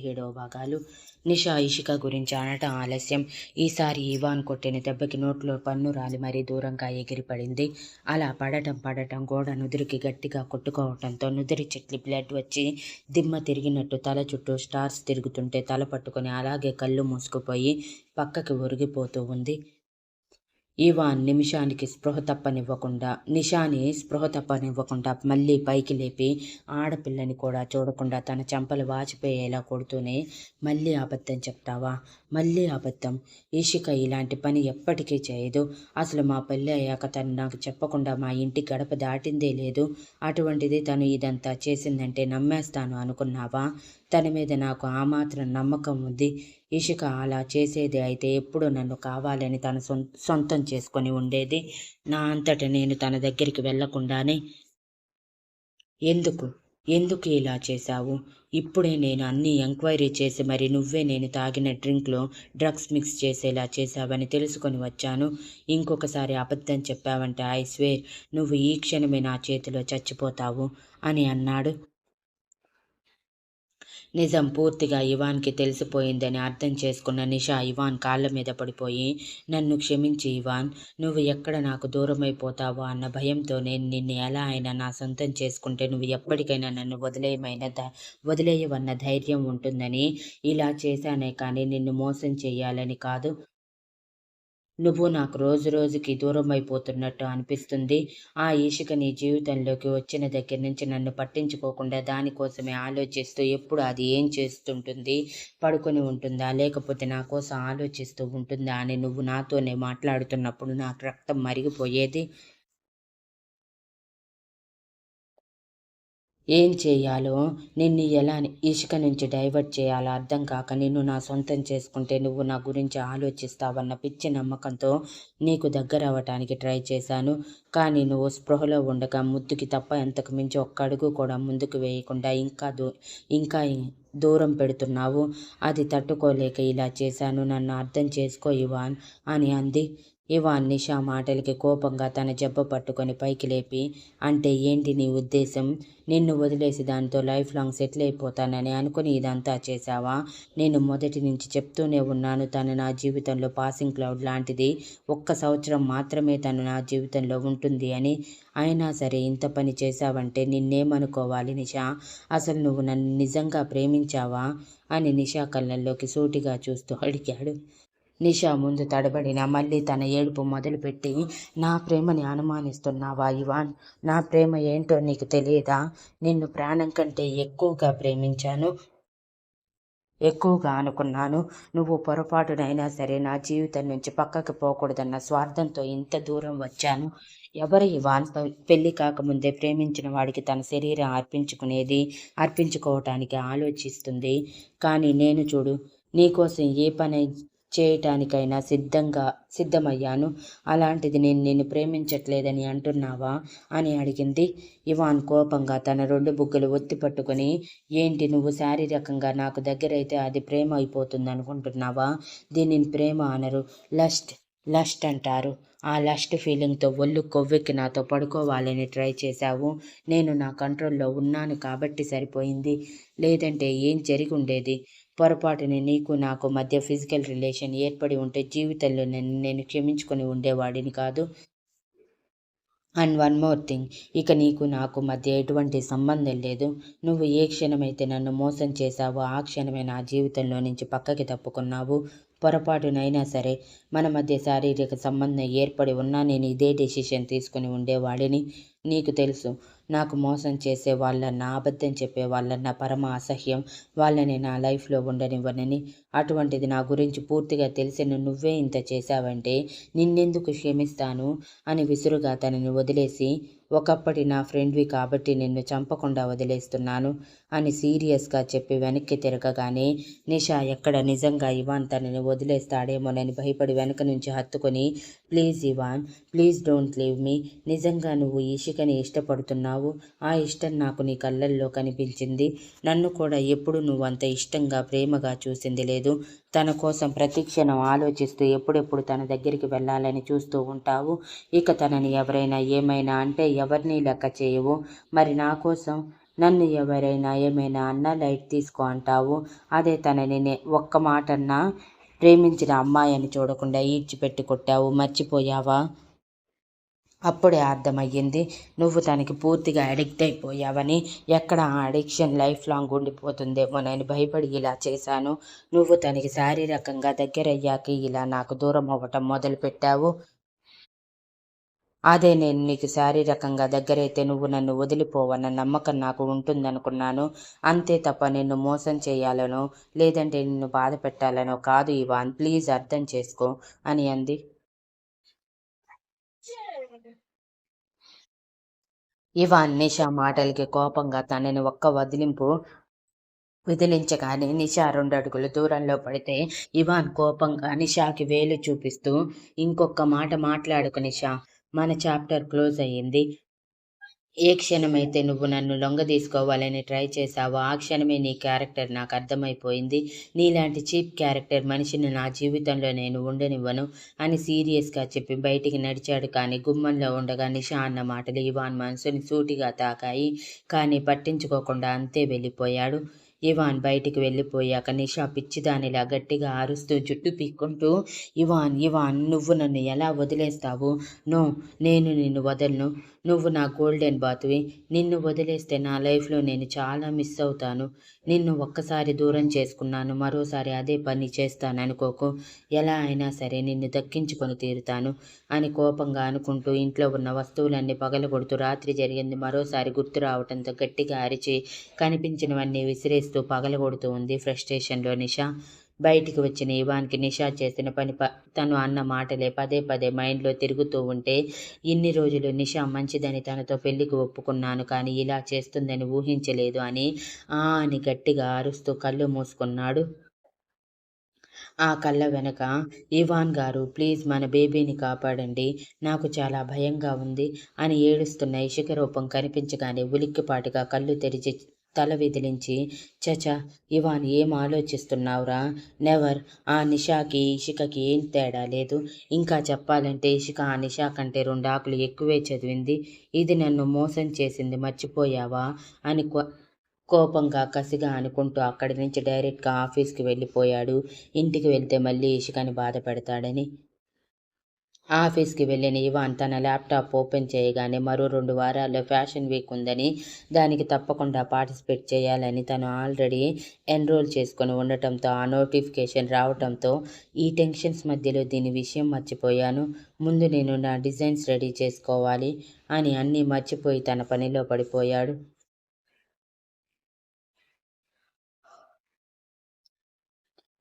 పదిహేడవ భాగాలు. నిషా ఇషిక గురించి అనటం ఆలస్యం. ఈసారి ఇవాన్ కొట్టిన దెబ్బకి నోట్లో పన్ను రాలి మరీ దూరంగా ఎగిరిపడింది. అలా పడటం పడటం గోడ నుదురికి గట్టిగా కొట్టుకోవటంతో నుదురి చెట్లి బ్లడ్ వచ్చి దిమ్మ తిరిగినట్టు తల చుట్టూ స్టార్స్ తిరుగుతుంటే తల పట్టుకొని అలాగే కళ్ళు మూసుకుపోయి పక్కకి ఒరిగిపోతూ ఉంది. ఇవాన్ నిమిషానికి స్పృహ తప్పనివ్వకుండా నిషాని స్పృహ తప్పనివ్వకుండా మళ్ళీ పైకి లేపి ఆడపిల్లని కూడా చూడకుండా తన చెంపలు వాచిపోయేలా కొడుతూనే మళ్ళీ అబద్ధం చెప్తావా? మళ్ళీ అబద్ధం? ఈషిక ఇలాంటి పని ఎప్పటికీ చేయదు. అసలు మా పెళ్ళి అయ్యాక తను నాకు చెప్పకుండా మా ఇంటి గడప దాటిందే లేదు. అటువంటిది తను ఇదంతా చేసిందంటే నమ్మేస్తాను అనుకున్నావా? తన మీద నాకు ఆ మాత్రం నమ్మకం ఉంది. ఇషిక అలా చేసేది అయితే ఎప్పుడు నన్ను కావాలని తన సొంతం చేసుకొని ఉండేది. నా అంతట నేను తన దగ్గరికి వెళ్ళకుండానే ఎందుకు ఎందుకు ఇలా చేశావు? ఇప్పుడే నేను అన్ని ఎంక్వైరీ చేసి మరి నువ్వే నేను తాగిన డ్రింక్లో డ్రగ్స్ మిక్స్ చేసేలా చేశావని తెలుసుకొని వచ్చాను. ఇంకొకసారి అబద్ధం చెప్పావంటే ఐ స్వేర్ నువ్వు ఈ క్షణమే నా చేతిలో చచ్చిపోతావు అని అన్నాడు. నిజం పూర్తిగా ఇవాన్కి తెలిసిపోయిందని అర్థం చేసుకున్న నిషా ఇవాన్ కాళ్ళ మీద పడిపోయి నన్ను క్షమించి ఇవాన్ నువ్వు ఎక్కడ నాకు దూరమైపోతావో అన్న భయంతో నేను నిన్ను ఎలా అయినా నా సొంతం చేసుకుంటే నువ్వు ఎప్పటికైనా నన్ను వదిలేయమైన వదిలేయవన్న ధైర్యం ఉంటుందని ఇలా చేశానే కానీ నిన్ను మోసం చేయాలని కాదు. నువ్వు నాకు రోజు రోజుకి దూరం అయిపోతున్నట్టు అనిపిస్తుంది. ఆ ఈషిక నీ జీవితంలోకి వచ్చిన దగ్గర నుంచి నన్ను పట్టించుకోకుండా దానికోసమే ఆలోచిస్తూ ఎప్పుడు అది ఏం చేస్తుంటుంది? పడుకొని ఉంటుందా? లేకపోతే నా కోసం ఆలోచిస్తూ ఉంటుందా అని నువ్వు నాతోనే మాట్లాడుతున్నప్పుడు నాకు రక్తం మరిగిపోయేది? ఏం చేయాలో నిన్ను ఎలా ఇసుక నుంచి డైవర్ట్ చేయాలో అర్థం కాక నిన్ను నా సొంతం చేసుకుంటే నువ్వు నా గురించి ఆలోచిస్తావన్న పిచ్చి నమ్మకంతో నీకు దగ్గర అవ్వటానికి ట్రై చేశాను. కానీ నువ్వు స్పృహలో ఉండగా ముద్దుకి తప్ప ఎంతకు మించి ఒక్క అడుగు కూడా ముందుకు వేయకుండా ఇంకా దూ ఇంకా దూరం పెడుతున్నావు. అది తట్టుకోలేక ఇలా చేశాను. నన్ను అర్థం చేసుకో ఇవాన్ అని అంది. ఇవాన్ నిషా మాటలకి కోపంగా తన జబ్బ పట్టుకొని పైకి లేపి అంటే ఏంటి నీ ఉద్దేశం? నిన్ను వదిలేసి దాంతో లైఫ్ లాంగ్ సెటిల్ అయిపోతానని అనుకుని ఇదంతా చేశావా? నేను మొదటి నుంచి చెప్తూనే ఉన్నాను తను నా జీవితంలో పాసింగ్ క్లౌడ్ లాంటిది. ఒక్క సంవత్సరం మాత్రమే తను నా జీవితంలో ఉంటుంది అని అయినా సరే ఇంత పని చేశావంటే నిన్నేమనుకోవాలి నిషా? అసలు నువ్వు నన్ను నిజంగా ప్రేమించావా? అని నిషా కళ్ళల్లోకి సూటిగా చూస్తూ అడిగాడు. నిషా ముందు తడబడిన మళ్ళీ తన ఏడుపు మొదలుపెట్టి నా ప్రేమని అనుమానిస్తున్నావా ఇవాన్? నా ప్రేమ ఏంటో నీకు తెలియదా? నిన్ను ప్రాణం కంటే ఎక్కువగా ప్రేమించాను ఎక్కువగా అనుకున్నాను. నువ్వు పొరపాటునైనా సరే నా జీవితం నుంచి పక్కకి పోకూడదన్న స్వార్థంతో ఇంత దూరం వచ్చాను. ఎవరు ఇవాన్? పెళ్ళి కాకముందే ప్రేమించిన వాడికి తన శరీరం అర్పించుకునేది అర్పించుకోవటానికి ఆలోచిస్తుంది. కానీ నేను చూడు నీకోసం ఏ పని చేయటానికైనా సిద్ధంగా సిద్ధమయ్యాను. అలాంటిది నేను నిన్ను ప్రేమించట్లేదని అంటున్నావా? అని అడిగింది. ఇవాన్ కోపంగా తన రెండు బుగ్గలు ఒత్తి పట్టుకొని ఏంటి నువ్వు శారీరకంగా నాకు దగ్గరైతే అది ప్రేమ అయిపోతుంది అనుకుంటున్నావా దీనిని ప్రేమ అనరు. లస్ట్ లస్ట్ అంటారు. ఆ లస్ట్ ఫీలింగ్తో ఒళ్ళు కొవ్వెక్కి నాతో పడుకోవాలని ట్రై చేశావు. నేను నా కంట్రోల్లో ఉన్నాను కాబట్టి సరిపోయింది. లేదంటే ఏం జరిగి ఉండేది పొరపాటుని నీకు నాకు మధ్య ఫిజికల్ రిలేషన్ ఏర్పడి ఉంటే జీవితంలో నేను నేను క్షమించుకొని ఉండేవాడిని కాదు. And one more thing. ఇక నీకు నాకు మధ్య ఎటువంటి సంబంధం లేదు. నువ్వు ఏ క్షణమైతే నన్ను మోసం చేశావో ఆ క్షణమే నా జీవితంలో నుంచి పక్కకి తప్పుకున్నావు. పొరపాటునైనా సరే మన మధ్య శారీరక సంబంధం ఏర్పడి ఉన్నా నేను ఇదే డెసిషన్ తీసుకుని ఉండేవాడిని నీకు తెలుసు. నాకు మోసం చేసే వాళ్ళన్న అబద్ధం చెప్పే వాళ్ళన్న పరమ అసహ్యం వాళ్ళని నా లైఫ్లో ఉండనివ్వనని. అటువంటిది నా గురించి పూర్తిగా తెలిసిన నువ్వే ఇంత చేశావంటే నిన్నెందుకు క్షమిస్తాను? అని విసురుగా తనని వదిలేసి ఒకప్పటి నా ఫ్రెండ్వి కాబట్టి నిన్ను చంపకుండా వదిలేస్తున్నాను అని సీరియస్గా చెప్పి వెనక్కి తిరగగానే నిషా ఎక్కడ నిజంగా ఇవాన్ తనని వదిలేస్తాడేమోనని భయపడి వెనక నుంచి హత్తుకొని please Ivan please don't leave me. నిజంగా నువ్వు ఇషికని ఇష్టపడుతున్నావు ఆ ఇష్టం నాకు నీ కళ్ళల్లో కనిపించింది. నన్ను కూడా ఎప్పుడు నువ్వు అంత ఇష్టంగా ప్రేమగా చూసింది లేదు. తన కోసం ప్రతిక్షణం ఆలోచిస్తూ ఎప్పుడెప్పుడు తన దగ్గరికి వెళ్ళాలని చూస్తూ ఉంటావు. ఇక తనని ఎవరైనా ఏమైనా అంటే ఎవరిని లెక్క చేయవు. మరి నా కోసం నన్ను ఎవరైనా ఏమైనా అన్నా లైట్ తీసుకో అంటావు. అదే తనని నే ఒక్క మాటన్నా ప్రేమించిన అమ్మాయి అని చూడకుండా ఈడ్చిపెట్టి కొట్టావు. మర్చిపోయావా? అప్పుడే అర్థమయ్యింది. నువ్వు తనకి పూర్తిగా అడిక్ట్ అయిపోయావని. ఎక్కడ ఆ అడిక్షన్ లైఫ్ లాంగ్ ఉండిపోతుందేమో నేను భయపడి ఇలా చేశాను. నువ్వు తనకి శారీరకంగా దగ్గరయ్యాక ఇలా నాకు దూరం అవ్వటం మొదలుపెట్టావు. అదే నేను నీకు శారీరకంగా దగ్గరైతే నువ్వు నన్ను వదిలిపోవన్న నమ్మకం నాకు ఉంటుందనుకున్నాను. అంతే తప్ప నిన్ను మోసం చేయాలనో లేదంటే నిన్ను బాధ పెట్టాలనో కాదు ఇవాన్. ప్లీజ్ అర్థం చేసుకో అని అంది. ఇవాన్ నిషా మాటలకి కోపంగా తనని ఒక్క వదిలింపు విదిలించగానే నిషా రెండు అడుగులు దూరంలో పడితే ఇవాన్ కోపంగా నిషాకి వేలు చూపిస్తూ ఇంకొక మాట మాట్లాడుకు నిషా. మన చాప్టర్ క్లోజ్ అయ్యింది. ఏ క్షణమైతే నువ్వు నన్ను లొంగ తీసుకోవాలని ట్రై చేశావో ఆ క్షణమే నీ క్యారెక్టర్ నాకు అర్థమైపోయింది. నీలాంటి చీప్ క్యారెక్టర్ మనిషిని నా జీవితంలో నేను ఉండనివ్వను అని సీరియస్గా చెప్పి బయటికి నడిచాడు. కానీ గుమ్మంలో ఉండగా నిషా అన్న మాటలు ఇవాన్ మనసుని సూటిగా తాకాయి. కానీ పట్టించుకోకుండా అంతే వెళ్ళిపోయాడు. ఇవాన్ బయటికి వెళ్ళిపోయాక నిషా పిచ్చిదానిలా గట్టిగా అరుస్తూ జుట్టు పీక్కుంటూ ఇవాన్ ఇవాన్ నువ్వు నన్ను ఎలా వదిలేస్తావు? నో నేను నిన్ను వదలను. నువ్వు నా గోల్డెన్ బాతువి. నిన్ను వదిలేస్తే నా లైఫ్లో నేను చాలా మిస్ అవుతాను. నిన్ను ఒక్కసారి దూరం చేసుకున్నాను మరోసారి అదే పని చేస్తాను అనుకోకు. ఎలా అయినా సరే నిన్ను దక్కించుకొని తీరుతాను అని కోపంగా అనుకుంటూ ఇంట్లో ఉన్న వస్తువులన్నీ పగలగొడుతూ రాత్రి జరిగింది. మరోసారి గుర్తు రావడంతో గట్టిగా అరిచి కనిపించినవన్నీ విసిరేస్తూ పగలగొడుతూ ఉంది ఫ్రస్ట్రేషన్లో నిషా. బయటికి వచ్చిన ఇవాన్కి నిషా చేసిన పని ప తను అన్న మాటలే పదే పదే మైండ్లో తిరుగుతూ ఉంటే ఇన్ని రోజులు నిషా మంచిదని తనతో పెళ్ళికి ఒప్పుకున్నాను కానీ ఇలా చేస్తుందని ఊహించలేదు అని ఆ అని గట్టిగా అరుస్తూ కళ్ళు మూసుకున్నాడు. ఆ కళ్ళ వెనక ఇవాన్ గారు ప్లీజ్ మన బేబీని కాపాడండి నాకు చాలా భయంగా ఉంది అని ఏడుస్తున్న ఇషిక రూపం కనిపించగానే ఉలిక్కిపాటుగా కళ్ళు తెరిచి తల విదిలించి చచ ఇవాన్ ఏం ఆలోచిస్తున్నావురా? నెవర్ ఆ నిషాకి ఇషికకి ఏం తేడా లేదు. ఇంకా చెప్పాలంటే ఇషిక ఆ నిషా కంటే రెండు ఆకులు ఎక్కువే చదివింది. ఇది నన్ను మోసం చేసింది మర్చిపోయావా? అని కోపంగా కసిగా అనుకుంటూ అక్కడి నుంచి డైరెక్ట్గా ఆఫీస్కి వెళ్ళిపోయాడు. ఇంటికి వెళ్తే మళ్ళీ ఇషికని బాధ పెడతాడని ఆఫీస్కి వెళ్ళిన ఇవాన్ తన ల్యాప్టాప్ ఓపెన్ చేయగానే మరో రెండు వారాల్లో ఫ్యాషన్ వీక్ ఉందని దానికి తప్పకుండా పార్టిసిపేట్ చేయాలని తను ఆల్రెడీ ఎన్రోల్ చేసుకొని ఉండటంతో ఆ నోటిఫికేషన్ రావటంతో ఈ టెన్షన్స్ మధ్యలో దీని విషయం మర్చిపోయాను. ముందు నేను నా డిజైన్స్ రెడీ చేసుకోవాలి అని అన్నీ మర్చిపోయి తన పనిలో పడిపోయాడు.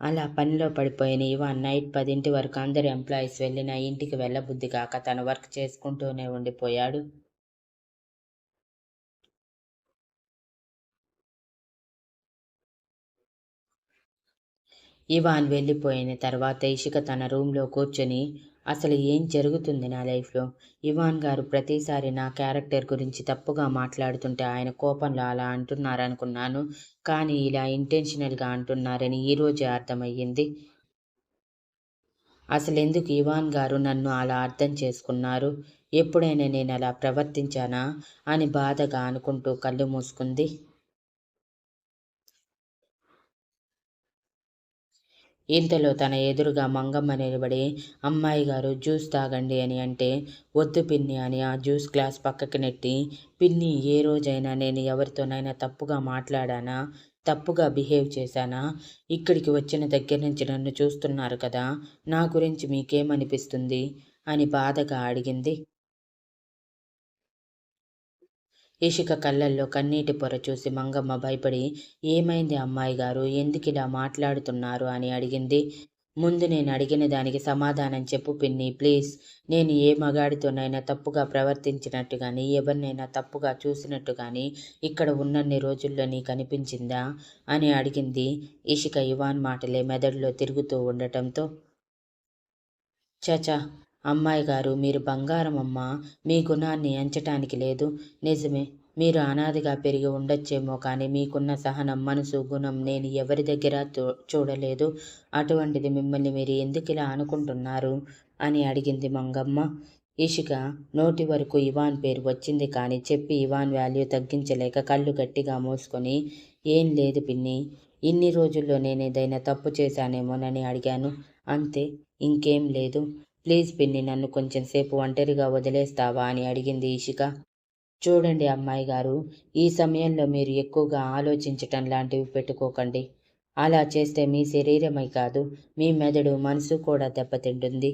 అలా పనిలో పడిపోయిన ఇవాన్ నైట్ పదింటి వరకు అందరు ఎంప్లాయీస్ వెళ్ళిన ఇంటికి వెళ్ళబుద్ధి కాక తన వర్క్ చేసుకుంటూనే ఉండిపోయాడు. ఇవాన్ వెళ్ళిపోయిన తర్వాత ఇషిక తన రూమ్లో కూర్చొని అసలు ఏం జరుగుతుంది నా లైఫ్లో? ఇవాన్ గారు ప్రతిసారి నా క్యారెక్టర్ గురించి తప్పుగా మాట్లాడుతుంటే ఆయన కోపంలో అలా అంటున్నారనుకున్నాను. కానీ ఇలా ఇంటెన్షనల్గా అంటున్నారని ఈరోజే అర్థమయ్యింది. అసలు ఎందుకు ఇవాన్ గారు నన్ను అలా అర్థం చేసుకున్నారు? ఎప్పుడైనా నేను అలా ప్రవర్తించానా? అని బాధగా అనుకుంటూ కళ్ళు మూసుకుంది. ఇంతలో తన ఎదురుగా మంగమ్మ నిలబడి అమ్మాయి గారు జ్యూస్ తాగండి అని అంటే వద్దు పిన్ని అని ఆ జ్యూస్ గ్లాస్ పక్కకి నెట్టి పిన్ని ఏ రోజైనా నేను ఎవరితోనైనా తప్పుగా మాట్లాడానా? తప్పుగా బిహేవ్ చేశానా? ఇక్కడికి వచ్చిన దగ్గర నుంచి నన్ను చూస్తున్నారు కదా నా గురించి మీకేమనిపిస్తుంది? అని బాధగా అడిగింది. ఇషిక కళ్ళల్లో కన్నీటి పొర చూసి మంగమ్మ భయపడి ఏమైంది అమ్మాయి గారు? ఎందుకిలా మాట్లాడుతున్నారు? అని అడిగింది. ముందు నేను అడిగిన దానికి సమాధానం చెప్పు పిన్ని ప్లీజ్. నేను ఏ మగాడితోనైనా తప్పుగా ప్రవర్తించినట్టు కానీ ఎవరినైనా తప్పుగా చూసినట్టు కానీ ఇక్కడ ఉన్నన్ని రోజుల్లో నీ కనిపించిందా అని అడిగింది ఇషిక ఇవాన్ మాటలే మెదడులో తిరుగుతూ ఉండటంతో. చచా అమ్మాయి గారు మీరు బంగారం అమ్మ మీ గుణాన్ని ఎంచటానికి లేదు. నిజమే మీరు అనాదిగా పెరిగి ఉండొచ్చేమో కానీ మీకున్న సహనం మనసు గుణం నేను ఎవరి దగ్గర చూడలేదు. అటువంటిది మిమ్మల్ని మీరు ఎందుకు ఇలా అనుకుంటున్నారు? అని అడిగింది మంగమ్మ. ఇషిక నోటి వరకు ఇవాన్ పేరు వచ్చింది కానీ చెప్పి ఇవాన్ వాల్యూ తగ్గించలేక కళ్ళు గట్టిగా మూసుకొని ఏం లేదు పిన్ని ఇన్ని రోజుల్లో నేను ఏదైనా తప్పు చేశానేమోనని అడిగాను. అంతే ఇంకేం లేదు. ప్లీజ్ పిన్ని నన్ను కొంచెం సేపు ఒంటరిగా వదిలేస్తావా అని అడిగింది ఇషిక. చూడండి అమ్మాయి గారు ఈ సమయంలో మీరు ఎక్కువగా ఆలోచించటం లాంటివి పెట్టుకోకండి. అలా చేస్తే మీ శరీరమై కాదు మీ మెదడు మనసు కూడా దెబ్బతింటుంది.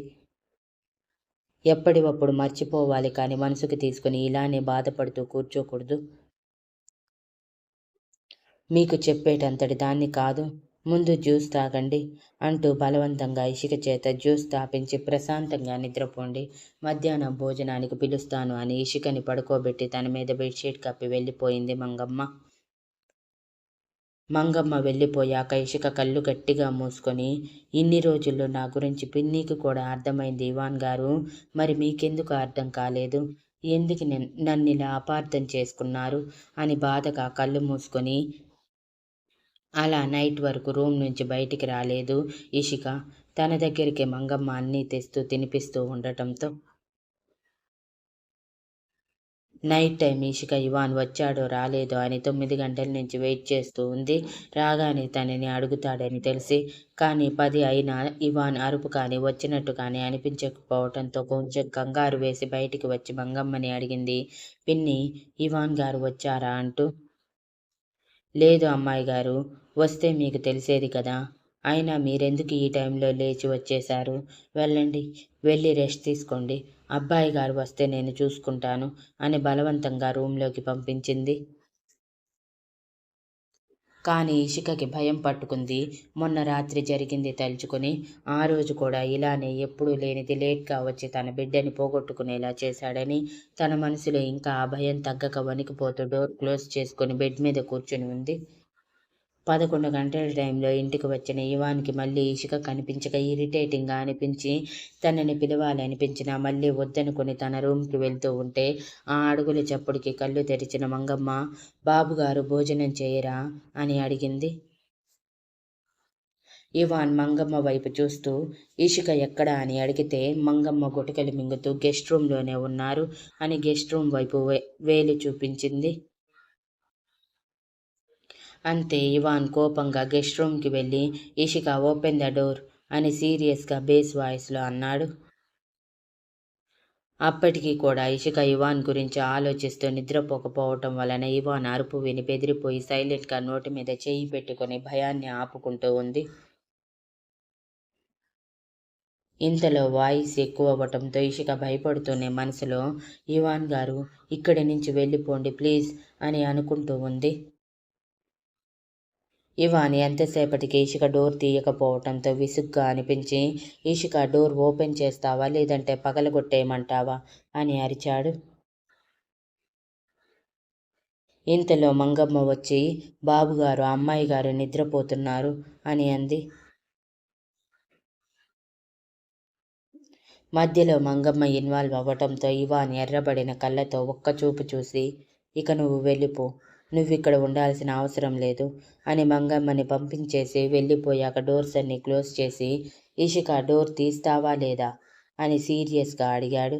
ఎప్పటివప్పుడు మర్చిపోవాలి కానీ మనసుకు తీసుకుని ఇలానే బాధపడుతూ కూర్చోకూడదు. మీకు చెప్పేటంతటి దాన్ని కాదు. ముందు జ్యూస్ తాగండి అంటూ బలవంతంగా ఇసుక చేత జ్యూస్ తాపించి ప్రశాంతంగా నిద్రపోండి. మధ్యాహ్నం భోజనానికి పిలుస్తాను అని ఇసుకని పడుకోబెట్టి తన మీద బెడ్షీట్ కప్పి వెళ్ళిపోయింది మంగమ్మ. మంగమ్మ వెళ్ళిపోయాక ఇసుక కళ్ళు గట్టిగా మూసుకొని ఇన్ని రోజుల్లో నా గురించి పిన్నికి కూడా అర్థమైంది ఇవాన్ గారు? మరి మీకెందుకు అర్థం కాలేదు? ఎందుకు నన్ను ఇలా అపార్థం చేసుకున్నారు? అని బాధగా కళ్ళు మూసుకొని అలా నైట్ వరకు రూమ్ నుంచి బయటికి రాలేదు. ఇషిక తన దగ్గరికి మంగమ్మ అన్నీ తెస్తూ తినిపిస్తూ ఉండటంతో నైట్ టైం ఇషిక ఇవాన్ వచ్చాడో రాలేదో అని తొమ్మిది గంటల నుంచి వెయిట్ చేస్తూ ఉంది. రాగానే తనని అడుగుతాడని తెలిసి కానీ పది అయినా ఇవాన్ అరుపు కానీ వచ్చినట్టు కానీ అనిపించకపోవడంతో కొంచెం కంగారు వేసి బయటికి వచ్చి మంగమ్మని అడిగింది. పిన్ని ఇవాన్ గారు వచ్చారా అంటూ లేదు అమ్మాయి గారు వస్తే మీకు తెలిసేది కదా. అయినా మీరెందుకు ఈ టైంలో లేచి వచ్చేశారు? వెళ్ళండి వెళ్ళి రెస్ట్ తీసుకోండి. అబ్బాయి గారు వస్తే నేను చూసుకుంటాను అని బలవంతంగా రూంలోకి పంపించింది. కానీ ఇషికకి భయం పట్టుకుంది. మొన్న రాత్రి జరిగింది తలుచుకుని ఆ రోజు కూడా ఇలానే ఎప్పుడూ లేనిది లేట్గా వచ్చి తన బిడ్డని పోగొట్టుకునేలా చేశాడని తన మనసులో ఇంకా ఆ భయం తగ్గక వణికిపోతూ డోర్ క్లోజ్ చేసుకుని బెడ్ మీద కూర్చుని ఉంది. పదకొండు గంటల టైంలో ఇంటికి వచ్చిన ఇవాన్కి మళ్ళీ ఇసుక కనిపించక ఇరిటేటింగ్గా అనిపించి తనని పిలవాలనిపించినా మళ్ళీ వద్దనుకుని తన రూమ్కి వెళ్తూ ఉంటే ఆ అడుగుల చప్పుడికి కళ్ళు తెరిచిన మంగమ్మ బాబుగారు భోజనం చేయరా? అని అడిగింది. ఇవాన్ మంగమ్మ వైపు చూస్తూ ఇషిక ఎక్కడా? అని అడిగితే మంగమ్మ గుటకలు మింగుతూ గెస్ట్ రూమ్లోనే ఉన్నారు అని గెస్ట్ రూమ్ వైపు వేలు చూపించింది. అంతే ఇవాన్ కోపంగా గెస్ట్ రూమ్కి వెళ్ళి ఇషిక ఓపెన్ ద డోర్ అని సీరియస్గా బేస్ వాయిస్లో అన్నాడు. అప్పటికీ కూడా ఇషిక ఇవాన్ గురించి ఆలోచిస్తూ నిద్రపోకపోవటం వలన ఇవాన్ అరుపు విని బెదిరిపోయి సైలెంట్గా నోటి మీద చేయి పెట్టుకుని భయాన్ని ఆపుకుంటూ ఉంది. ఇంతలో వాయిస్ ఎక్కువ అవ్వటంతో ఇషిక భయపడుతూనే మనసులో ఇవాన్ గారు ఇక్కడి నుంచి వెళ్ళిపోండి ప్లీజ్ అని అనుకుంటూ ఉంది. ఇవాని ఎంతసేపటికి ఇషిక డోర్ తీయకపోవటంతో విసుగ్గా అనిపించి ఇషిక డోర్ ఓపెన్ చేస్తావా లేదంటే పగలగొట్టేయమంటావా? అని అరిచాడు. ఇంతలో మంగమ్మ వచ్చి బాబుగారు అమ్మాయి గారు నిద్రపోతున్నారు అని అంది. మధ్యలో మంగమ్మ ఇన్వాల్వ్ అవ్వటంతో ఇవాన్ ఎర్రబడిన కళ్ళతో ఒక్క చూపు చూసి ఇక నువ్వు వెళ్ళిపో నువ్విక్కడ ఉండాల్సిన అవసరం లేదు అని మంగమ్మని పంపించేసి వెళ్ళిపోయాక డోర్స్ అన్ని క్లోజ్ చేసి ఇషిక డోర్ తీస్తావా లేదా అని సీరియస్గా అడిగాడు.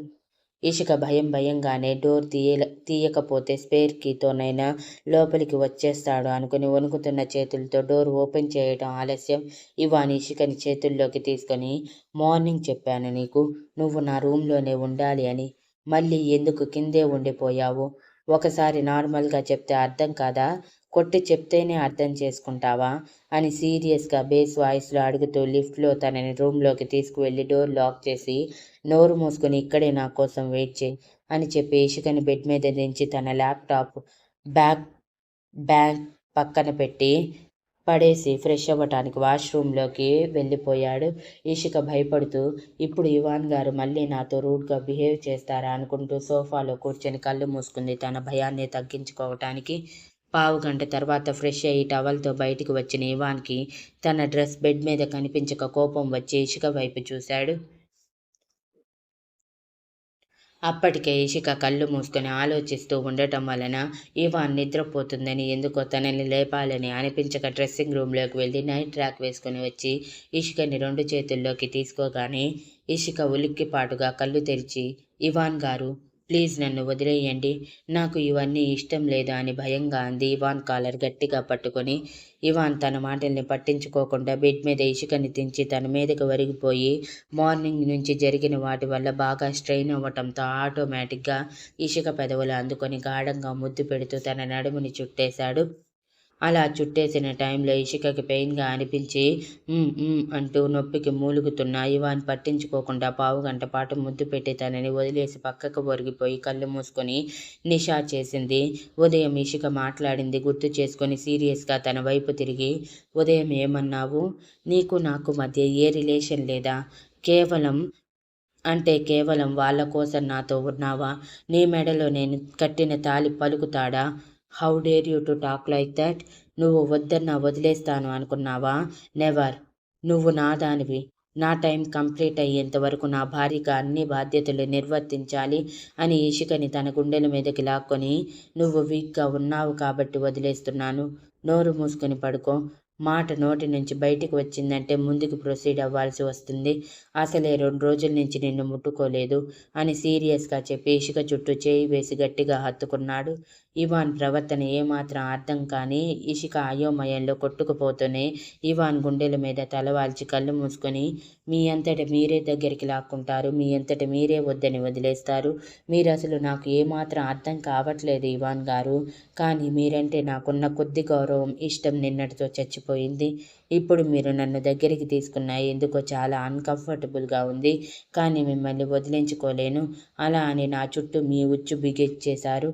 ఇషిక భయం భయంగానే డోర్ తీయ తీయకపోతే స్పేర్ కీతోనైనా లోపలికి వచ్చేస్తాడు అనుకుని వణుకుతున్న చేతులతో డోర్ ఓపెన్ చేయడం ఆలస్యం. ఇవాని ఇషికని చేతుల్లోకి తీసుకొని మార్నింగ్ చెప్పాను నీకు నువ్వు నా రూమ్లోనే ఉండాలి అని. మళ్ళీ ఎందుకు కిందే ఉండిపోయావు? ఒకసారి నార్మల్గా చెప్తే అర్థం కాదా? కొట్టి చెప్తేనే అర్థం చేసుకుంటావా? అని సీరియస్గా బేస్ వాయిస్లో అడుగుతూ లిఫ్ట్లో తనని రూమ్లోకి తీసుకువెళ్ళి డోర్ లాక్ చేసి నోరు మూసుకొని ఇక్కడే నా కోసం వెయిట్ చేయి అని చెప్పి ఇషికని బెడ్ మీద దించి తన ల్యాప్టాప్ బ్యాగ్ బ్యాగ్ పక్కన పెట్టి పడేసి ఫ్రెష్ అవ్వటానికి వాష్రూమ్లోకి వెళ్ళిపోయాడు. ఈషిక భయపడుతూ ఇప్పుడు ఇవాన్ గారు మళ్ళీ నాతో రూడ్గా బిహేవ్ చేస్తారా? అనుకుంటూ సోఫాలో కూర్చొని కళ్ళు మూసుకుంది. తన భయాన్ని తగ్గించుకోవటానికి పావు గంట తర్వాత ఫ్రెష్ అయ్యి టవల్తో బయటికి వచ్చిన ఇవాన్కి తన డ్రెస్ బెడ్ మీద కనిపించక కోపం వచ్చి ఇషిక వైపు చూశాడు. అప్పటికే ఇషిక కళ్ళు మూసుకొని ఆలోచిస్తూ ఉండటం వలన ఇవాన్ నిద్రపోతుందని ఎందుకో తనని లేపాలని అనిపించక డ్రెస్సింగ్ రూమ్లోకి వెళ్ళి నైట్ ట్రాక్ వేసుకుని వచ్చి ఇషికని రెండు చేతుల్లోకి తీసుకోగానే ఇషిక ఉలిక్కిపాటుగా కళ్ళు తెరిచి ఇవాన్ గారు ప్లీజ్ నన్ను వదిలేయండి. నాకు ఇవన్నీ ఇష్టం లేదు అని భయంగా అంది ఇవాన్ కాలర్ గట్టిగా పట్టుకొని. ఇవాన్ తన మాటల్ని పట్టించుకోకుండా బెడ్ మీద ఇసుకని దించి తన మీదకి వరిగిపోయి మార్నింగ్ నుంచి జరిగిన వాటి వల్ల బాగా స్ట్రెయిన్ అవ్వటంతో ఆటోమేటిక్గా ఇసుక పెదవులు అందుకొని గాఢంగా ముద్దు పెడుతూ తన నడుముని చుట్టేశాడు. అలా చుట్టేసిన టైంలో ఇషికకి పెయిన్గా అనిపించి అంటూ నొప్పికి మూలుగుతున్నాయి ఇవాన్ పట్టించుకోకుండా పావు గంట పాటు ముద్దు పెట్టి తనని వదిలేసి పక్కకు ఒరిగిపోయి కళ్ళు మూసుకొని నిషా చేసింది. ఉదయం ఇషిక మాట్లాడింది. గుర్తు చేసుకొని సీరియస్గా తన వైపు తిరిగి ఉదయం ఏమన్నావు? నీకు నాకు మధ్య ఏ రిలేషన్ లేదా? కేవలం అంటే కేవలం వాళ్ళ కోసం నాతో ఉన్నావా? నీ మెడలో నేను కట్టిన తాలి పలుకుతాడా? How dare you to talk like that నువ్వు వద్దన్న వదిలేస్తాను అనుకున్నావా? నెవర్ నువ్వు నా దానివి. నా టైం కంప్లీట్ అయ్యేంత వరకు నా భార్యగా అన్ని బాధ్యతలు నిర్వర్తించాలి అని ఇషికని తన గుండెల మీదకి లాక్కొని నువ్వు వీక్గా ఉన్నావు కాబట్టి వదిలేస్తున్నాను. నోరు మూసుకొని పడుకో. మాట నోటి నుంచి బయటికి వచ్చిందంటే ముందుకు ప్రొసీడ్ అవ్వాల్సి వస్తుంది. అసలే రెండు రోజుల నుంచి నిన్ను ముట్టుకోలేదు అని సీరియస్గా చెప్పి ఇషిక చుట్టూ చేయి వేసి గట్టిగా హత్తుకున్నాడు. ఇవాన్ ప్రవర్తన ఏమాత్రం అర్థం కాని ఇషిక అయోమయంలో కొట్టుకుపోతూనే ఇవాన్ గుండెల మీద తలవాల్చి కళ్ళు మూసుకొని మీ అంతట మీరే దగ్గరికి లాక్కుంటారు మీ అంతట మీరే వద్దని వదిలేస్తారు. మీరు అసలు నాకు ఏమాత్రం అర్థం కావట్లేదు ఇవాన్ గారు. కానీ మీరంటే నాకున్న కొద్ది గౌరవం ఇష్టం నిన్నటితో చచ్చిపోయింది. ఇప్పుడు మీరు నన్ను దగ్గరికి తీసుకున్న ఎందుకో చాలా అన్కంఫర్టబుల్గా ఉంది. కానీ మిమ్మల్ని వదిలించుకోలేను. అలా అని నా చుట్టూ మీ ఉచ్చు బిగించేశారు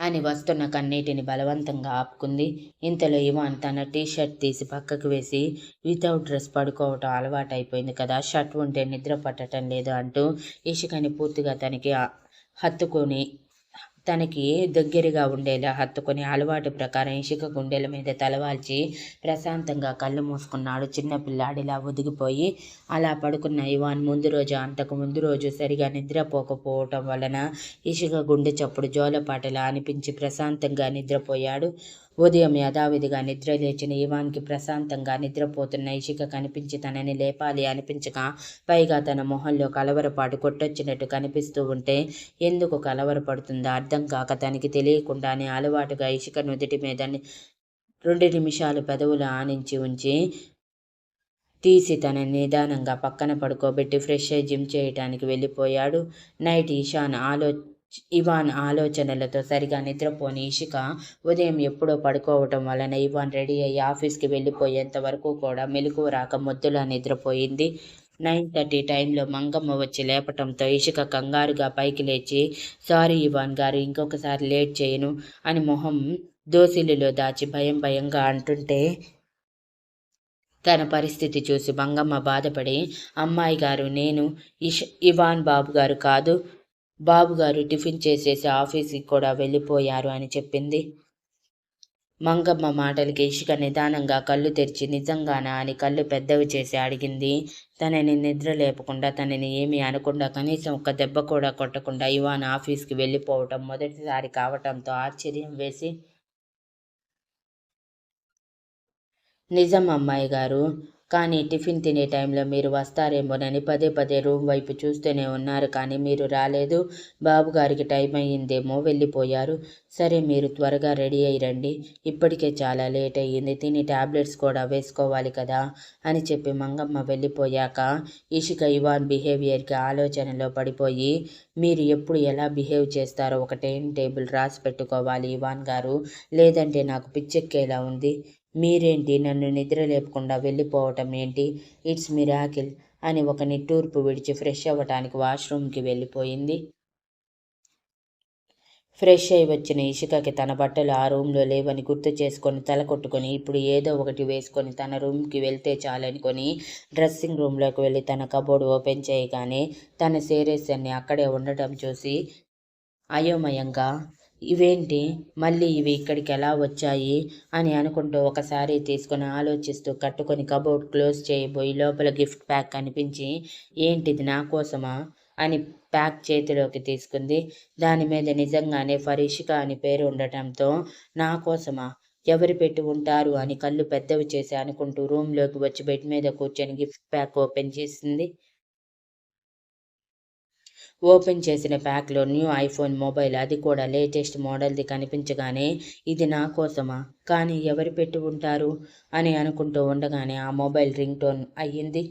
అని వస్తున్న కన్నీటిని బలవంతంగా ఆపుకుంది. ఇంతలో ఇవాన్ తన టీ షర్ట్ తీసి పక్కకు వేసి వితౌట్ డ్రెస్ పడుకోవటం అలవాటైపోయింది కదా షర్ట్ ఉంటే నిద్ర పట్టడం లేదు అంటూ ఇషికని పూర్తిగా తనకి హత్తుకొని తనకి దగ్గరగా ఉండేలా హత్తుకొని అలవాటు ప్రకారం ఇసుక గుండెల మీద తలవాల్చి ప్రశాంతంగా కళ్ళు మూసుకున్నాడు. చిన్న పిల్లాడిలా ఒదిగిపోయి అలా పడుకున్న ఇవాన్ ముందు రోజు అంతకు ముందు రోజు సరిగా నిద్రపోకపోవటం వలన ఇసుక గుండె చప్పుడు జోలపాటలా అనిపించి ప్రశాంతంగా నిద్రపోయాడు. ఉదయం యథావిధిగా నిద్ర లేచిన ఇవాన్కి ప్రశాంతంగా నిద్రపోతున్న ఇషిక కనిపించి తనని లేపాలి అనిపించక పైగా తన మొహంలో కలవరపాటు కొట్టొచ్చినట్టు కనిపిస్తూ ఉంటే ఎందుకు కలవరపడుతుందో అర్థం కాక తనకి తెలియకుండానే అలవాటుగా ఇసుక నుదుటి మీద రెండు నిమిషాలు పెదవులు ఆనించి ఉంచి తీసి తన నిదానంగా పక్కన పడుకోబెట్టి ఫ్రెష్ అయ్యి జిమ్ చేయటానికి వెళ్ళిపోయాడు. నైట్ ఈశాన్ ఆలో ఇవాన్ ఆలోచనలతో సరిగా నిద్రపోని ఇషిక ఉదయం ఎప్పుడో పడుకోవటం వలన ఇవాన్ రెడీ అయ్యి ఆఫీస్కి వెళ్ళిపోయేంత వరకు కూడా మెలకు రాక మొద్దులా నిద్రపోయింది. నైన్ థర్టీ టైంలో మంగమ్మ వచ్చి లేపటంతో ఇషిక కంగారుగా పైకి లేచి సారీ ఇవాన్ గారు ఇంకొకసారి లేట్ చేయను అని మొహం దోసిలిలో దాచి భయం భయంగా అంటుంటే తన పరిస్థితి చూసి మంగమ్మ బాధపడి అమ్మాయి గారు నేను ఇష్ ఇవాన్ బాబు గారు కాదు బాబుగారు టిఫిన్ చేసేసి ఆఫీస్కి కూడా వెళ్ళిపోయారు అని చెప్పింది. మంగమ్మ మాటలకి ఇషిక నిదానంగా కళ్ళు తెరిచి నిజంగానా అని కళ్ళు పెద్దవి చేసి అడిగింది. తనని నిద్ర లేపకుండా తనని ఏమీ అనకుండా కనీసం ఒక దెబ్బ కూడా కొట్టకుండా ఇవాన్ ఆఫీస్కి వెళ్ళిపోవటం మొదటిసారి కావటంతో ఆశ్చర్యం వేసి నిజం అమ్మాయి గారు కానీ టిఫిన్ తినే టైంలో మీరు వస్తారేమోనని పదే పదే రూమ్ వైపు చూస్తూనే ఉన్నారు. కానీ మీరు రాలేదు. బాబు గారికి టైం అయ్యిందేమో వెళ్ళిపోయారు. సరే మీరు త్వరగా రెడీ అయ్యి రండి. ఇప్పటికే చాలా లేట్ అయ్యింది. తిని ట్యాబ్లెట్స్ కూడా వేసుకోవాలి కదా అని చెప్పి మంగమ్మ వెళ్ళిపోయాక ఇషిక ఇవాన్ బిహేవియర్కి ఆలోచనలో పడిపోయి మీరు ఎప్పుడు ఎలా బిహేవ్ చేస్తారో ఒక టైం టేబుల్ రాసి పెట్టుకోవాలి ఇవాన్ గారు. లేదంటే నాకు పిచ్చెక్కేలా ఉంది. మీరేంటి నన్ను నిద్ర లేపకుండా వెళ్ళిపోవటం ఏంటి? ఇట్స్ మిరాకిల్ అని ఒక నిట్టూర్పు విడిచి ఫ్రెష్ అవ్వటానికి వాష్రూమ్కి వెళ్ళిపోయింది. ఫ్రెష్ అయి వచ్చిన ఇషికకి తన బట్టలు ఆ రూమ్లో లేవని గుర్తు చేసుకొని తల కొట్టుకొని ఇప్పుడు ఏదో ఒకటి వేసుకొని తన రూమ్కి వెళ్తే చాలనుకొని డ్రెస్సింగ్ రూమ్లోకి వెళ్ళి తన కబోర్డ్ ఓపెన్ చేయగానే తన సేరేస్ అక్కడే ఉండటం చూసి అయోమయంగా ఇవేంటి? మళ్ళీ ఇవి ఇక్కడికి ఎలా వచ్చాయి? అని అనుకుంటూ ఒకసారి తీసుకొని ఆలోచిస్తూ కట్టుకొని కబోర్డ్ క్లోజ్ చేయబోయి లోపల గిఫ్ట్ ప్యాక్ కనిపించి ఏంటిది నా కోసమా? అని ప్యాక్ చేతిలోకి తీసుకుంది. దాని మీద నిజంగానే ఫరీషిక అని పేరు ఉండటంతో నా కోసమా? ఎవరు పెట్టి ఉంటారు? అని కళ్ళు పెద్దవి చేసి అనుకుంటూ రూమ్లోకి వచ్చి బెడ్ మీద కూర్చొని గిఫ్ట్ ప్యాక్ ఓపెన్ చేసింది. ఓపెన్ చేసిన ప్యాక్లో న్యూ ఐఫోన్ మొబైల్ అది కూడా లేటెస్ట్ మోడల్ది కనిపించగానే ఇది నా కోసమా? కానీ ఎవరు పెట్టి ఉంటారు? అని అనుకుంటూ ఉండగానే ఆ మొబైల్ రింగ్ టోన్ అయ్యింది.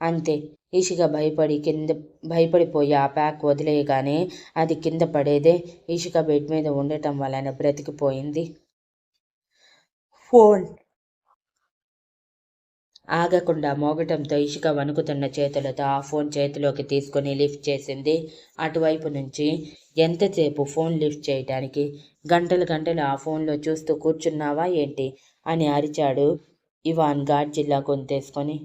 అంతే. ఇషిక భయపడి కింద భయపడిపోయి ఆ ప్యాక్ వదిలేయగానే అది కింద పడేదే ఇషిక బెడ్ మీద ఉండటం వలన బ్రతికిపోయింది. ఫోన్ ఆగకుండా మోగటంతో ఇషిక వణుకుతున్న చేతులతో ఆ ఫోన్ చేతిలోకి తీసుకొని లిఫ్ట్ చేసింది. అటువైపు నుంచి ఎంతసేపు ఫోన్ లిఫ్ట్ చేయటానికి? గంటలు గంటలు ఆ ఫోన్లో చూస్తూ కూర్చున్నావా ఏంటి? అని అరిచాడు ఇవాన్ గాడ్ జిల్లా గొంతేసుకొని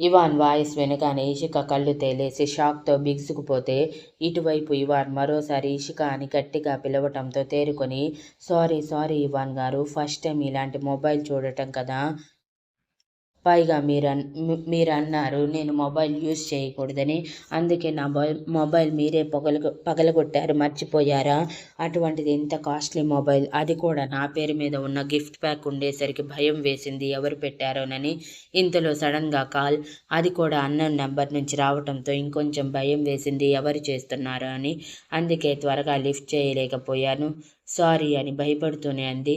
ఇవాన్ వాయిస్ వెనుకనే ఇషిక కళ్ళు తేలేసి షాక్తో బిగుసుకుపోతే ఇటువైపు ఇవాన్ మరోసారి ఇషిక అని గట్టిగా పిలవటంతో తేరుకొని సారీ సారీ ఇవాన్ గారు ఫస్ట్ టైం ఇలాంటి మొబైల్ చూడటం కదా పైగా మీరు మీరు అన్నారు నేను మొబైల్ యూజ్ చేయకూడదని. అందుకే నా మొబైల్ మీరే పగల పగలగొట్టారు. మర్చిపోయారా? అటువంటిది ఇంత కాస్ట్లీ మొబైల్. అది కూడా నా పేరు మీద ఉన్న గిఫ్ట్ ప్యాక్ ఉండేసరికి భయం వేసింది. ఎవరు పెట్టారోనని ఇంతలో సడన్గా కాల్. అది కూడా అన్న నెంబర్ నుంచి రావడంతో ఇంకొంచెం భయం వేసింది. ఎవరు చేస్తున్నారు అని. అందుకే త్వరగా లిఫ్ట్ చేయలేకపోయాను. సారీ అని భయపడుతూనే అంది.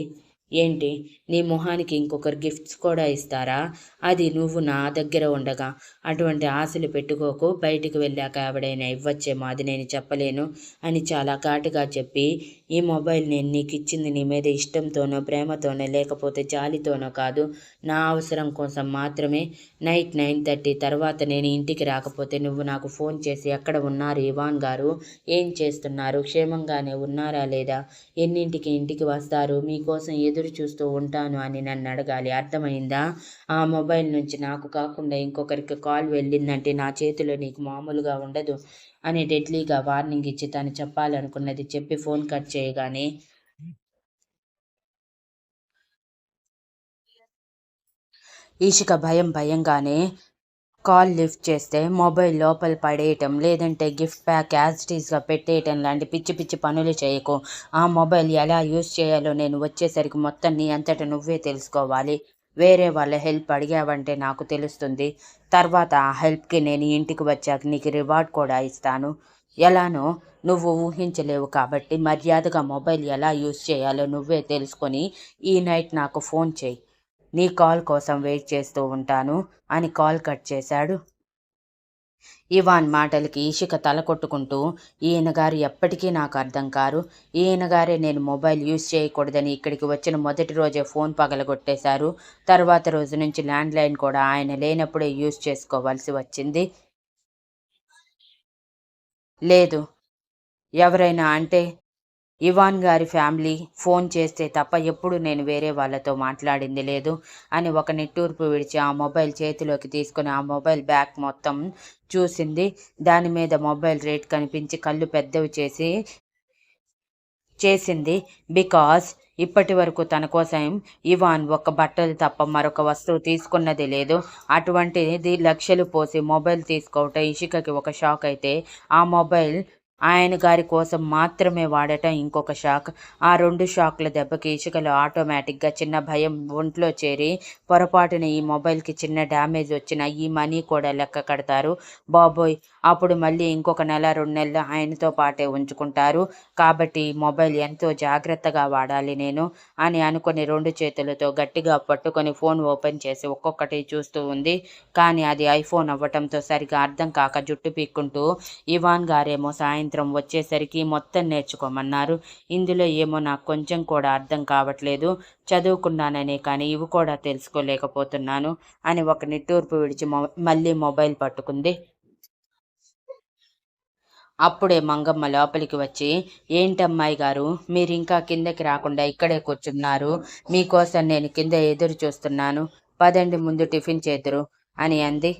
ఏంటి? నీ మొహానికి ఇంకొకరు గిఫ్ట్స్ కూడా ఇస్తారా? అది నువ్వు నా దగ్గర ఉండగా. అటువంటి ఆశలు పెట్టుకోకు. బయటికి వెళ్ళాక ఎవడైనా ఇవ్వచ్చేమో. అది నేను చెప్పలేను అని చాలా ఘాటుగా చెప్పి ఈ మొబైల్ నేను నీకు ఇచ్చింది నీ మీద ఇష్టంతోనో ప్రేమతోనో లేకపోతే జాలితోనో కాదు. నా అవసరం కోసం మాత్రమే నైట్ నైన్ థర్టీ తర్వాత నేను ఇంటికి రాకపోతే నువ్వు నాకు ఫోన్ చేసి ఎక్కడ ఉన్నారు ఇవాన్ గారు? ఏం చేస్తున్నారు? క్షేమంగానే ఉన్నారా లేదా? ఎన్నింటికి ఇంటికి వస్తారు? మీకోసం ఎదురు చూస్తూ ఉంటాను అని నన్ను అడగాలి. అర్థమైందా? ఆ మొబైల్ నుంచి నాకు కాకుండా ఇంకొకరికి కాల్ వెళ్ళిందంటే నా చేతిలో నీకు మామూలుగా ఉండదు. అని డెడ్లీగా వార్నింగ్ ఇచ్చి తను చెప్పాలనుకున్నది చెప్పి ఫోన్ కట్ చేయగానే ఈషిక భయం భయంగానే కాల్ లిఫ్ట్ చేస్తే మొబైల్ లోపల పడేయటం లేదంటే గిఫ్ట్ ప్యాక్ యాజిటీస్గా పెట్టేయటం లాంటి పిచ్చి పిచ్చి పనులు చేయకు. ఆ మొబైల్ ఎలా యూజ్ చేయాలో నేను వచ్చేసరికి మొత్తం నీ అంతటా నువ్వే తెలుసుకోవాలి. వేరే వాళ్ళ హెల్ప్ అడిగావంటే నాకు తెలుస్తుంది. తర్వాత ఆ హెల్ప్కి నేను ఇంటికి వచ్చాక నీకు రివార్డ్ కూడా ఇస్తాను. ఎలానో నువ్వు ఊహించలేవు కాబట్టి మర్యాదగా మొబైల్ ఎలా యూజ్ చేయాలో నువ్వే తెలుసుకొని ఈ నైట్ నాకు ఫోన్ చేయి. నీ కాల్ కోసం వెయిట్ చేస్తూ ఉంటాను అని కాల్ కట్ చేశాడు. ఇవాన్ మాటలకి ఈషిక తల కొట్టుకుంటూ ఈయన గారు ఎప్పటికీ నాకు అర్థం కారు. ఈయన గారే నేను మొబైల్ యూజ్ చేయకూడదని ఇక్కడికి వచ్చిన మొదటి రోజే ఫోన్ పగలగొట్టేశారు. తర్వాత రోజు నుంచి ల్యాండ్లైన్ కూడా ఆయన లేనప్పుడే యూజ్ చేసుకోవాల్సి వచ్చింది. లేదు. ఎవరైనా అంటే ఇవాన్ గారి ఫ్యామిలీ ఫోన్ చేస్తే తప్ప ఎప్పుడు నేను వేరే వాళ్ళతో మాట్లాడింది లేదు అని ఒక నిట్టూర్పు విడిచి ఆ మొబైల్ చేతిలోకి తీసుకుని ఆ మొబైల్ బ్యాగ్ మొత్తం చూసింది. దాని మీద మొబైల్ రేట్ కనిపించి కళ్ళు పెద్దవి చేసి చేసింది. బికాస్ ఇప్పటి వరకు తన కోసం ఇవాన్ ఒక బట్టలు తప్ప మరొక వస్తువు తీసుకున్నది లేదు. అటువంటిది లక్షలు పోసి మొబైల్ తీసుకోవటం ఇషికకి ఒక షాక్ అయితే ఆ మొబైల్ ఆయన గారి కోసం మాత్రమే వాడటం ఇంకొక షాక్. ఆ రెండు షాక్ల దెబ్బకి ఇసుకలో ఆటోమేటిక్గా చిన్న భయం ఒంట్లో చేరి పొరపాటున ఈ మొబైల్కి చిన్న డ్యామేజ్ వచ్చిన ఈ మనీ కూడా లెక్క కడతారు. బాబోయ్ అప్పుడు మళ్ళీ ఇంకొక నెల రెండు నెలలు ఆయనతో పాటే ఉంచుకుంటారు. కాబట్టి మొబైల్ ఎంతో జాగ్రత్తగా వాడాలి నేను అని అనుకుని రెండు చేతులతో గట్టిగా పట్టుకొని ఫోన్ ఓపెన్ చేసి ఒక్కొక్కటి చూస్తూ ఉంది. కానీ అది ఐఫోన్ అవ్వటంతో సరిగా అర్థం కాక జుట్టు పీక్కుంటూ ఇవాన్ గారేమో సాయంత్రం సాయంత్రం వచ్చేసరికి మొత్తం నేర్చుకోమన్నారు. ఇందులో ఏమో నాకు కొంచెం కూడా అర్థం కావట్లేదు. చదువుకున్నాననే కానీ ఇవి కూడా తెలుసుకోలేకపోతున్నాను అని ఒక నిట్టూర్పు విడిచి మళ్ళీ మొబైల్ పట్టుకుంది. అప్పుడే మంగమ్మ లోపలికి వచ్చి ఏంటమ్మాయి గారు మీరు ఇంకా కిందకి రాకుండా ఇక్కడే కూర్చున్నారు. మీకోసం నేను కింద ఎదురు చూస్తున్నాను. పదండి ముందు టిఫిన్ చేతురు అని అంది.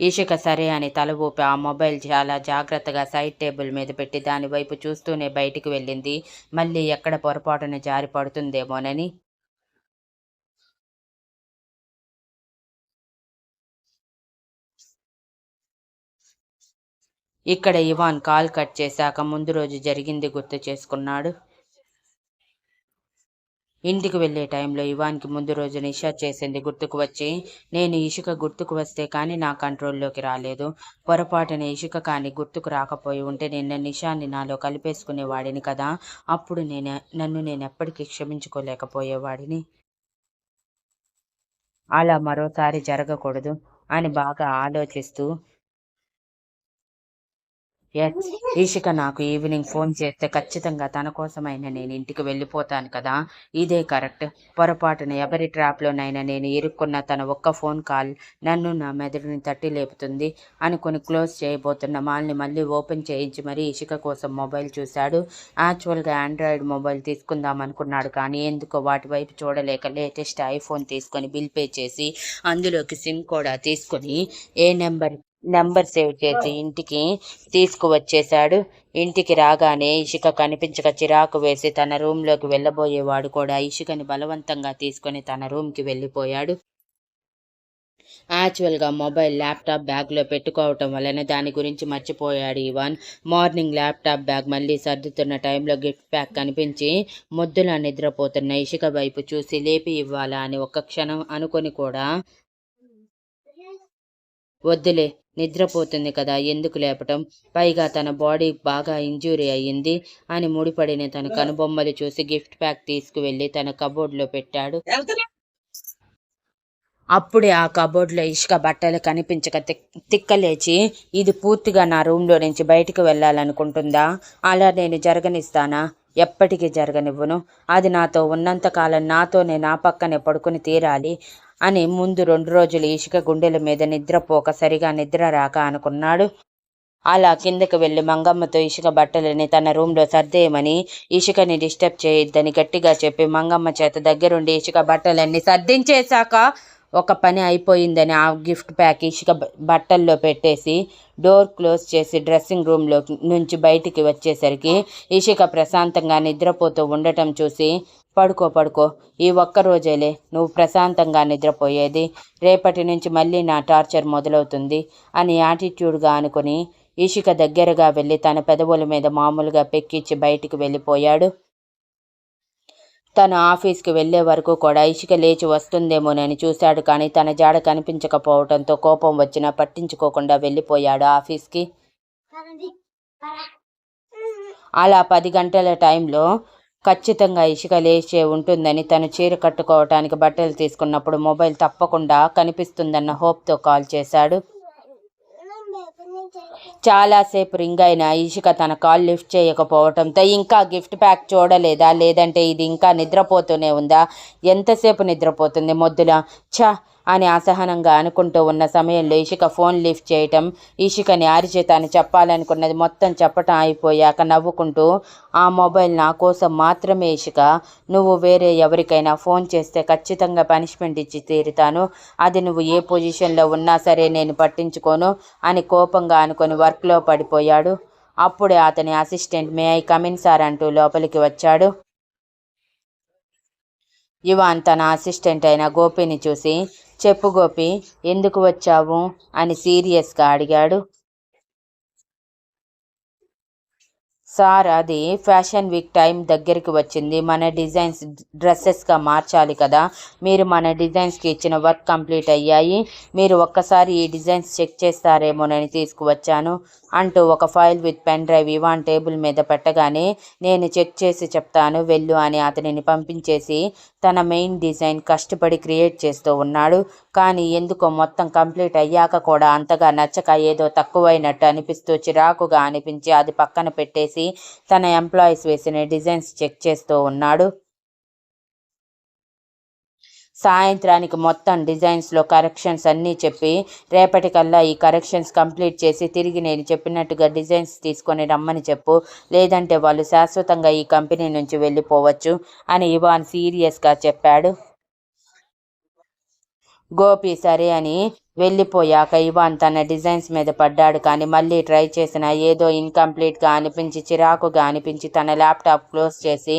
ఈషిక సరే అని తల ఊపి ఆ మొబైల్ చాలా జాగ్రత్తగా సైడ్ టేబుల్ మీద పెట్టి దానివైపు చూస్తూనే బయటికి వెళ్ళింది. మళ్ళీ ఎక్కడ పొరపాటున జారి పడుతుందేమోనని. ఇక్కడ ఇవాన్ కాల్ కట్ చేశాక ముందు రోజు జరిగింది గుర్తు చేసుకున్నాడు. ఇంటికి వెళ్ళే టైంలో ఇవాన్కి ముందు రోజు నిషా చేసింది గుర్తుకు వచ్చి నేను ఇసుక గుర్తుకు వస్తే కానీ నా కంట్రోల్లోకి రాలేదు. పొరపాటున ఇసుక కానీ గుర్తుకు రాకపోయి ఉంటే నిన్న నిషాన్ని నాలో కలిపేసుకునేవాడిని కదా. అప్పుడు నేను నన్ను నేను ఎప్పటికీ క్షమించుకోలేకపోయేవాడిని. అలా మరోసారి జరగకూడదు అని బాగా ఆలోచిస్తూ ఎస్ ఈషిక నాకు ఈవినింగ్ ఫోన్ చేస్తే ఖచ్చితంగా తన కోసమైనా నేను ఇంటికి వెళ్ళిపోతాను కదా? ఇదే కరెక్ట్ పొరపాటున ఎవరి ట్రాప్లోనైనా నేను ఇరుక్కున్న తన ఒక్క ఫోన్ కాల్ నన్ను నా మెదడుని తట్టి లేపుతుంది అనుకుని క్లోజ్ చేయబోతున్న మాల్ని మళ్ళీ ఓపెన్ చేయించి మరీ ఇషిక కోసం మొబైల్ చూశాడు. యాక్చువల్గా ఆండ్రాయిడ్ మొబైల్ తీసుకుందాం అనుకున్నాడు కానీ ఎందుకో వాటి వైపు చూడలేక లేటెస్ట్ ఐఫోన్ తీసుకొని బిల్ పే చేసి అందులోకి సిమ్ కూడా తీసుకొని ఏ నెంబర్ నెంబర్ సేవ్ చేసి ఇంటికి తీసుకువచ్చేశాడు. ఇంటికి రాగానే ఇషిక కనిపించక చిరాకు వేసి తన రూమ్లోకి వెళ్ళబోయేవాడు కూడా ఇషికని బలవంతంగా తీసుకొని తన రూమ్కి వెళ్ళిపోయాడు. యాక్చువల్గా మొబైల్ ల్యాప్టాప్ బ్యాగ్లో పెట్టుకోవటం వలన దాని గురించి మర్చిపోయాడు ఇవాన్. మార్నింగ్ ల్యాప్టాప్ బ్యాగ్ మళ్ళీ సర్దుతున్న టైంలో గిఫ్ట్ ప్యాక్ కనిపించి ముద్దులా నిద్రపోతున్న ఇషిక వైపు చూసి లేపి ఇవ్వాలా అని ఒక్క క్షణం అనుకొని కూడా వద్దులే నిద్రపోతుంది కదా ఎందుకు లేపటం? పైగా తన బాడీ బాగా ఇంజూరీ అయ్యింది అని ముడిపడిన తన కనుబొమ్మలు చూసి గిఫ్ట్ ప్యాక్ తీసుకువెళ్ళి తన కబోర్డ్లో పెట్టాడు. అప్పుడే ఆ కబోర్డ్లో ఇసుక బట్టలు కనిపించక తిక్కలేచి ఇది పూర్తిగా నా రూమ్లో నుంచి బయటికి వెళ్ళాలనుకుంటుందా? అలా నేను జరగనిస్తానా? ఎప్పటికీ జరగనివ్వను. అది నాతో ఉన్నంతకాలం నాతోనే నా పక్కనే పడుకుని తీరాలి. అని ముందు రెండు రోజులు ఇసుక గుండెల మీద నిద్రపోక సరిగా నిద్ర రాక అనుకున్నాడు. అలా కిందకి వెళ్ళి మంగమ్మతో ఇసుక బట్టలని తన రూమ్లో సర్దేయమని ఇసుకని డిస్టర్బ్ చేయొద్దని గట్టిగా చెప్పి మంగమ్మ చేత దగ్గరుండి ఇసుక బట్టలన్నీ సర్దించేశాక ఒక పని అయిపోయిందని ఆ గిఫ్ట్ ప్యాక్ ఇసుక బట్టల్లో పెట్టేసి డోర్ క్లోజ్ చేసి డ్రెస్సింగ్ రూమ్లో నుంచి బయటికి వచ్చేసరికి ఇషిక ప్రశాంతంగా నిద్రపోతూ ఉండటం చూసి పడుకో పడుకో. ఈ ఒక్క రోజేలే. నువ్వు ప్రశాంతంగా నిద్రపోయేది. రేపటి నుంచి మళ్ళీ నా టార్చర్ మొదలవుతుంది అని యాటిట్యూడ్గా అనుకుని ఇషిక దగ్గరగా వెళ్ళి తన పెదవుల మీద మామూలుగా పెక్కిచ్చి బయటికి వెళ్ళిపోయాడు. తను ఆఫీస్కి వెళ్ళే వరకు కూడా ఇషిక లేచి వస్తుందేమోనని చూశాడు కానీ తన జాడ కనిపించకపోవడంతో కోపం వచ్చినా పట్టించుకోకుండా వెళ్ళిపోయాడు ఆఫీస్కి. అలా పది గంటల టైంలో ఖచ్చితంగా ఇసుక లేచే ఉంటుందని తను చీర కట్టుకోవటానికి బట్టలు తీసుకున్నప్పుడు మొబైల్ తప్పకుండా కనిపిస్తుందన్న హోప్తో కాల్ చేశాడు. చాలాసేపు రింగ్ అయిన ఇషిక తన కాల్ లిఫ్ట్ చేయకపోవటంతో ఇంకా గిఫ్ట్ ప్యాక్ చూడలేదా? లేదంటే ఇది ఇంకా నిద్రపోతూనే ఉందా? ఎంతసేపు నిద్రపోతుంది మొద్దులా? ఛా! అని అసహనంగా అనుకుంటూ ఉన్న సమయంలో ఇషిక ఫోన్ లిఫ్ట్ చేయటం ఇషికని అరిచేత అని చెప్పాలనుకున్నది మొత్తం చెప్పటం అయిపోయాక నవ్వుకుంటూ ఆ మొబైల్ నా కోసం మాత్రమే ఇషిక నువ్వు వేరే ఎవరికైనా ఫోన్ చేస్తే ఖచ్చితంగా పనిష్మెంట్ ఇచ్చి తీరుతాను. అది నువ్వు ఏ పొజిషన్లో ఉన్నా సరే నేను పట్టించుకోను అని కోపంగా అనుకొని వర్క్లో పడిపోయాడు. అప్పుడే అతని assistant may I come in sir అంటూ లోపలికి వచ్చాడు. ఇవాన్ తన అసిస్టెంట్ అయిన గోపిని చూసి చెప్పు గోపి ఎందుకు వచ్చావు? అని సీరియస్గా అడిగాడు. సార్ అది ఫ్యాషన్ వీక్ టైం దగ్గరికి వచ్చింది. మన డిజైన్స్ డ్రెస్సెస్గా మార్చాలి కదా. మీరు మన డిజైన్స్కి ఇచ్చిన వర్క్ కంప్లీట్ అయ్యాయి. మీరు ఒక్కసారి ఈ డిజైన్స్ చెక్ చేస్తారేమోనని తీసుకువచ్చాను. అంటూ ఒక file with pen drive Ivan table మీద పెట్టగానే నేను చెక్ చేసి చెప్తాను వెళ్ళు అని అతనిని పంపించేసి తన మెయిన్ డిజైన్ కష్టపడి క్రియేట్ చేస్తూ ఉన్నాడు. కానీ ఎందుకో మొత్తం కంప్లీట్ అయ్యాక కూడా అంతగా నచ్చక ఏదో తక్కువైనట్టు అనిపిస్తూ చిరాకుగా అనిపించి అది పక్కన పెట్టేసి తన ఎంప్లాయీస్ వేసిన డిజైన్స్ చెక్ చేస్తూ ఉన్నాడు. సాయంత్రానికి మొత్తం డిజైన్స్లో కరెక్షన్స్ అన్నీ చెప్పి రేపటికల్లా ఈ కరెక్షన్స్ కంప్లీట్ చేసి తిరిగి నేను చెప్పినట్టుగా డిజైన్స్ తీసుకొని రమ్మని చెప్పు. లేదంటే వాళ్ళు శాశ్వతంగా ఈ కంపెనీ నుంచి వెళ్ళిపోవచ్చు అని ఇవాన్ సీరియస్గా చెప్పాడు. గోపి సరే అని వెళ్ళిపోయాక ఇవాన్ తన డిజైన్స్ మీద పడ్డాడు కానీ మళ్ళీ ట్రై చేసిన ఏదో ఇన్కంప్లీట్గా అనిపించి చిరాకుగా అనిపించి తన ల్యాప్టాప్ క్లోజ్ చేసి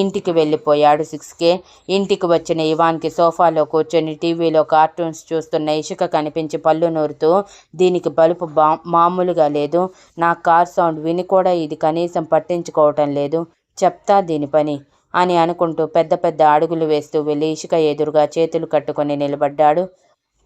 ఇంటికి వెళ్ళిపోయాడు సిక్స్కే ఇంటికి వచ్చిన ఇవాన్కి సోఫాలో కూర్చొని టీవీలో కార్టూన్స్ చూస్తున్న ఇసుక కనిపించి పళ్ళు నూరుతూ దీనికి బలుపు బా మామూలుగా లేదు. నా కార్ సౌండ్ విని కూడా ఇది కనీసం పట్టించుకోవటం లేదు. చెప్తా దీని పని అని అనుకుంటూ పెద్ద పెద్ద అడుగులు వేస్తూ వెళ్ళి ఇసుక ఎదురుగా చేతులు కట్టుకొని నిలబడ్డాడు.